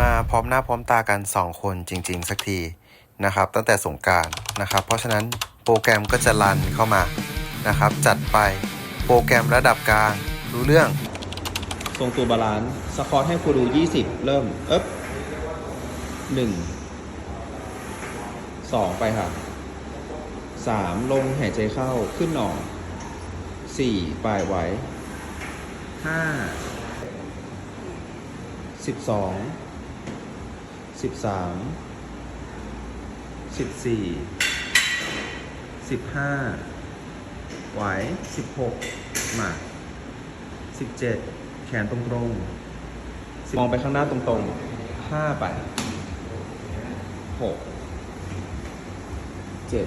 มาพร้อมหน้าพร้อมตากัน 2 คนจริง ๆ สักทีนะครับ ตั้งแต่สงการนะครับ เพราะฉะนั้นโปรแกรมก็จะรันเข้ามานะครับ จัดไปโปรแกรมระดับกลางรู้เรื่อง ทรงตัวบาลานซ์สคอร์ให้ครูดู 20 เริ่มเอ๊บหนึ่งสองไปค่ะสามลงหายใจเข้าขึ้นหนอสี่ปลายไว้ห้าสิบสอง สิบสามสิบสี่สิบห้าไหวสิบหกมาสิบเจ็ดแขนตรงตรงๆมองไปข้างหน้าตรงตรงๆห้าไปหกเจ็ด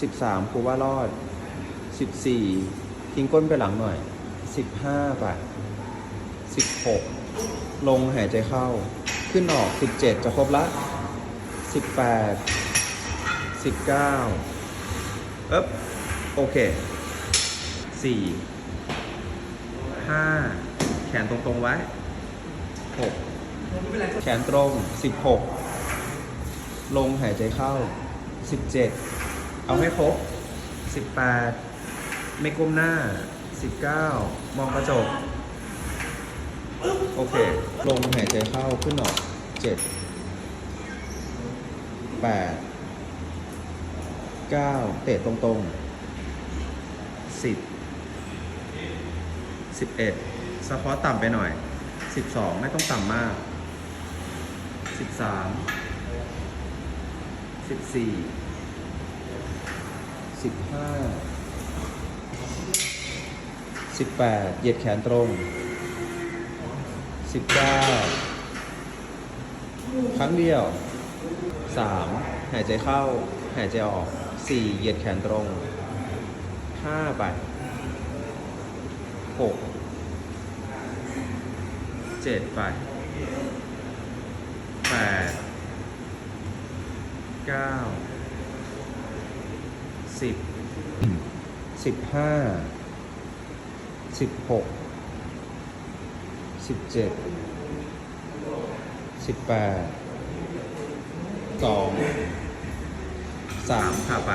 สิบสามครูว่ารอดสิบสี่ทิ้งก้นไปหลังหน่อยสิบห้าไปสิบหกลงหายใจเข้า ขึ้นออกสิบเจ็ดจะครบละสิบแปดสิบเก้าเอ๊บโอเคสี่ห้าแขนตรงๆไว้หกแขนตรงสิบหกลงหายใจเข้าสิบเจ็ดเอาให้ครบสิบแปดไม่ก้มหน้าสิบเก้ามองกระจก โอเค ลงหายใจเข้าขึ้นออกเจ็ดแปดเก้าเตะตรงๆสิบสิบเอ็ดสควอต่ำไปหน่อยสิบสองไม่ต้องต่ำมากสิบสามสิบสี่สิบห้าสิบแปดเหยียดแขนตรง สิบเก้าครั้งเดียวสามหายใจเข้า หายใจออกสี่เหยียดแขนตรงห้าไปหกเจ็ดไปแปดเก้าสิบสิบห้าสิบหก สิบเจ็ดสิบแปดสองสามค่ะไป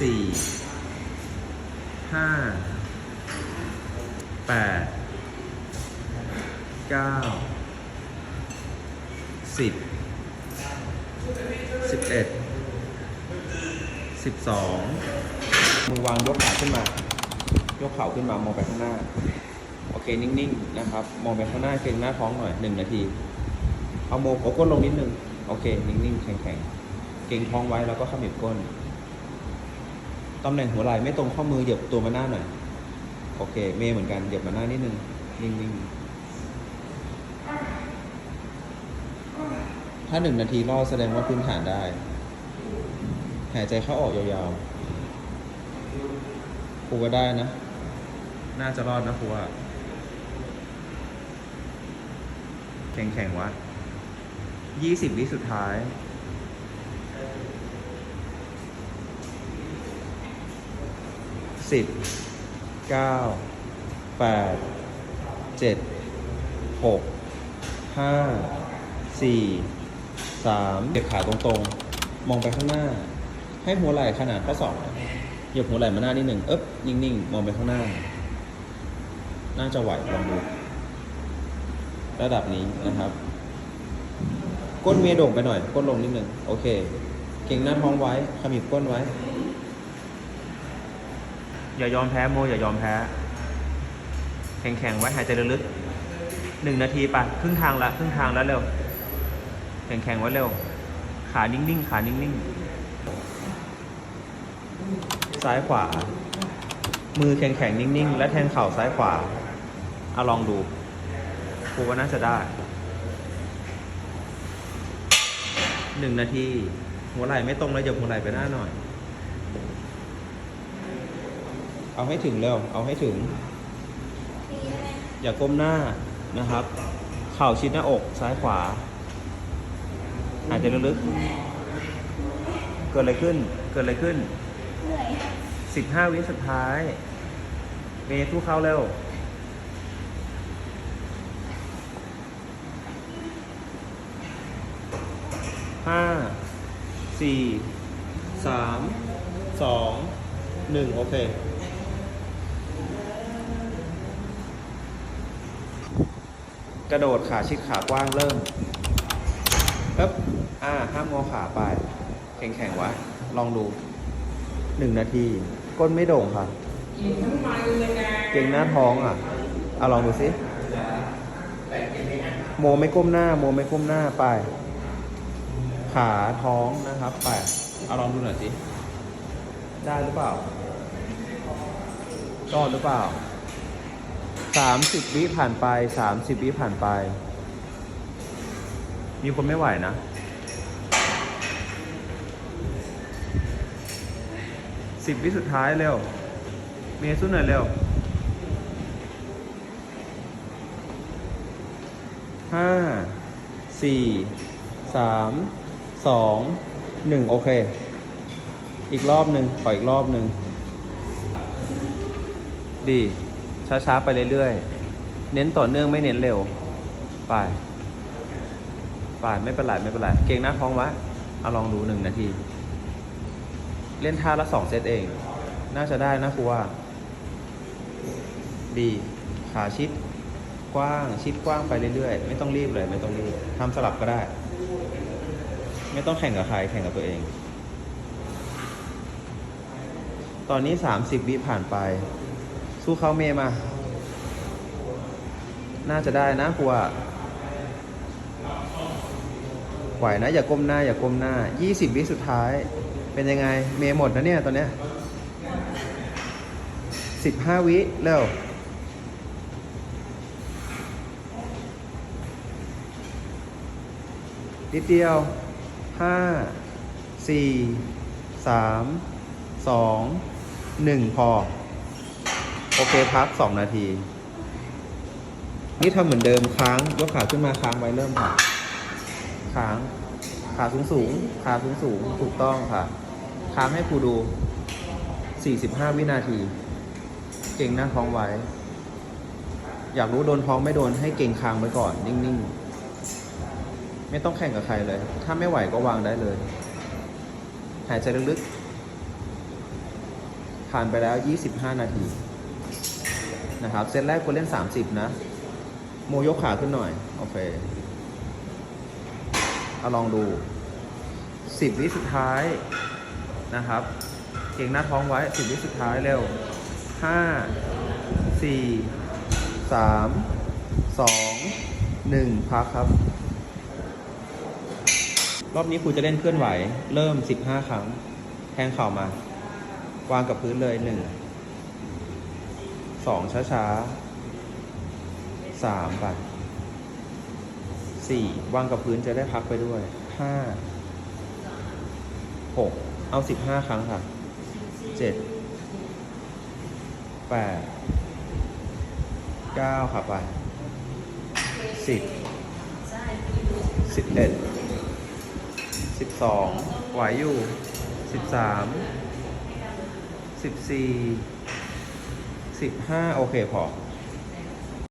สี่ห้าแปดเก้าสิบสิบเอ็ดสิบสองมือวางยกขาขึ้นมา ยกเข่าขึ้นมามองไปข้างหน้า เคนิ่งๆนะครับมองไปข้างหน้าเกรงหน้าท้องหน่อยหนึ่งนาที เอาโมเอก้นลงนิดนึงโอเค นิ่งๆแข็งๆเกรงท้องไว้แล้วก็ขมิบก้นตำแหน่งหัวไหล่ไม่ตรงข้อมือเหยียบตัวมาหน้าหน่อยโอเค เมย์เหมือนกันเหยียบมาหน้านิดนึงนิ่งๆถ้าหนึ่งนาทีรอดแสดงว่าพื้นฐานได้ หายใจเข้าออกยาวๆครูว่าได้นะ น่าจะรอดนะครูว่า แข็งๆวะยี่สิบวิสุดท้าย สิบ เก้า แปด เจ็ด หก ห้า สี่ สามเก็บขาตรงๆ มองไปข้างหน้า ให้หัวไหล่ขนาดข้อศอกเหยียบหัวไหล่มาหน้านิดหนึ่งเอ๊บนิ่งๆ มองไปข้างหน้า น่าจะไหวลองดู ระดับนี้นะครับ ก้นเมียโด่งไปหน่อย ก้นลงนิดนึง โอเค เก่งหน้าท้องไว้ขมิบก้นไว้ อย่ายอมแพ้โมอย่ายอมแพ้ แข็งๆไว้หายใจลึกๆหนึ่งนาทีไปครึ่งทางละครึ่งทางแล้วเร็ว แข็งๆไว้เร็ว ขานิ่งๆ ขานิ่งๆ ซ้ายขวา มือแข็งๆ นิ่งๆ และแทงเข่าซ้ายขวาเอาลองดู ครูว่าน่าจะได้หนึ่งนาที หัวไหล่ไม่ตรงเลยเหยียบหัวไหล่ไปหน้าหน่อย เอาให้ถึงเร็ว เอาให้ถึง อย่าก้มหน้านะครับ เข่าชิดหน้าอกซ้ายขวาหายใจลึกๆ เกิดอะไรขึ้น เกิดอะไรขึ้นสิบห้าวิสุดท้าย เมย์ทุกเข้าเร็ว ห้าสี่สามสองหนึ่งโอเค กระโดดขาชิดขากว้างเริ่มปึ๊บอ่า ห้ามงอขาไป แข็งแข็งไว้ ลองดูหนึ่งนาที ก้นไม่โด่งค่ะ เก่งหน้าท้องอะเอาลองดูสิโมไม่ก้มหน้า โมไม่ก้มหน้าไป ขาท้องนะครับไปเอาลองดูหน่อยสิ ได้หรือเปล่ารอดหรือเปล่าสามสิบวิผ่านไปสามสิบวิผ่านไป มีคนไม่ไหวนะสิบวิสุดท้ายเร็ว เมย์สู้หน่อยเร็วห้าสี่สาม สองหนึ่งโอเค อีกรอบหนึ่งขออีกรอบหนึ่งดี ช้าๆ ไปเรื่อยๆ เน้นต่อเนื่องไม่เน้นเร็ว ไป ไปไม่เป็นไรไม่เป็นไร เก่งหน้าท้องว้เอาลองดูหนึ่งนาที เล่นท่าละสองเซตเอง น่าจะได้นะครูว่า ดี ขาชิด กว้าง ชิดกว้างไปเรื่อยๆ ไม่ต้องรีบเลย ไม่ต้องรีบทำสลับก็ได้ ไม่ต้องแข่งกับใครแข่งกับตัวเอง ตอนนี้สามสิบวิผ่านไป สู้เขาเมย์มา น่าจะได้นะครูว่าไหวนะ อย่าก้มหน้า อย่าก้มหน้ายี่สิบวิสุดท้าย เป็นยังไง เมย์หมดนะเนี่ย ตอนเนี้ยสิบห้าวิเร็วนิดเดียว ห้าสี่สามสองหนึ่งพอ โอเคพักสองนาที นี่ทำเหมือนเดิมค้างยกขาขึ้นมาค้างไว้เริ่มค่ะ ค้าง ขาสูงสูงขาสูงสูงถูกต้องค่ะ ค้างให้ครูดู 45 วินาที เก่งหน้าท้องไว้ อยากรู้โดนท้องไม่โดนให้เก่งค้างไว้ก่อน นิ่ง ๆ ไม่ต้องแข่งกับใครเลย ถ้าไม่ไหวก็วางได้เลย หายใจลึกๆ ผ่านไปแล้ว 25 นาทีนะครับ เซตแรกควรเล่น 30 นะ โมยกขาขึ้นหน่อย โอเค เอาลองดู 10 วิสุดท้ายนะครับ เก่งหน้าท้องไว้ 10 วิสุดท้ายเร็ว 5 4 3 2 1 พักครับ รอบนี้ครูจะเล่นเคลื่อนไหว เริ่ม 15 ครั้ง แทงเข่ามาวางกับพื้นเลย 1 2 ช้าๆ3ไป4วางกับพื้นจะได้พักไปด้วย 5 6 เอา 15 ครั้งค่ะ 7 8 9 ค่ะไป 10 11 สิบสองไหวอยู่สิบสามสิบสี่สิบห้าโอเคพอ